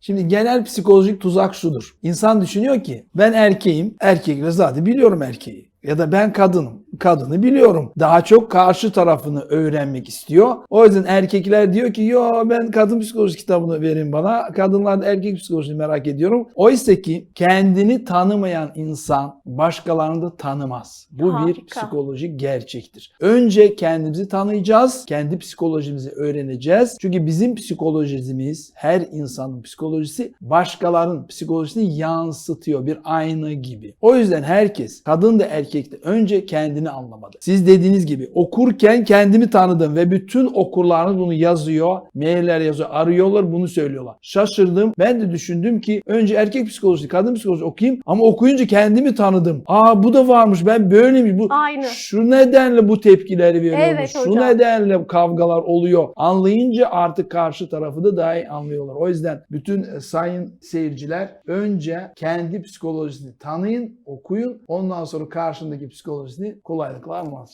Şimdi genel psikolojik tuzak şudur. İnsan düşünüyor ki ben erkeğim, erkekle zaten biliyorum erkeği. Ya da ben kadınım. Kadını biliyorum. Daha çok karşı tarafını öğrenmek istiyor. O yüzden erkekler diyor ki yo ben kadın psikoloji kitabını verin bana. Kadınlar da erkek psikolojisini merak ediyorum. Oysa ki kendini tanımayan insan başkalarını da tanımaz. Bu bir Harika. psikolojik gerçektir. Önce kendimizi tanıyacağız. Kendi psikolojimizi öğreneceğiz. Çünkü bizim psikolojimiz, her insanın psikolojisi başkalarının psikolojisini yansıtıyor. Bir ayna gibi. O yüzden herkes, kadın da erkek de önce kendini anlamalı. Siz dediğiniz gibi okurken kendimi tanıdım ve bütün okurlarınız bunu yazıyor. Mailler yazıyor, arıyorlar bunu söylüyorlar. Şaşırdım. Ben de düşündüm ki önce erkek psikolojisi, kadın psikolojisi okuyayım ama okuyunca kendimi tanıdım. Aa bu da varmış. Ben böyleymiş. Bu Aynı. şu nedenle bu tepkileri veriyormuş. Evet şu hocam. nedenle kavgalar oluyor. Anlayınca artık karşı tarafı da daha iyi anlıyorlar. O yüzden bütün e, sayın seyirciler önce kendi psikolojisini tanıyın, okuyun. Ondan sonra karşındaki psikolojisini Why the clown wants.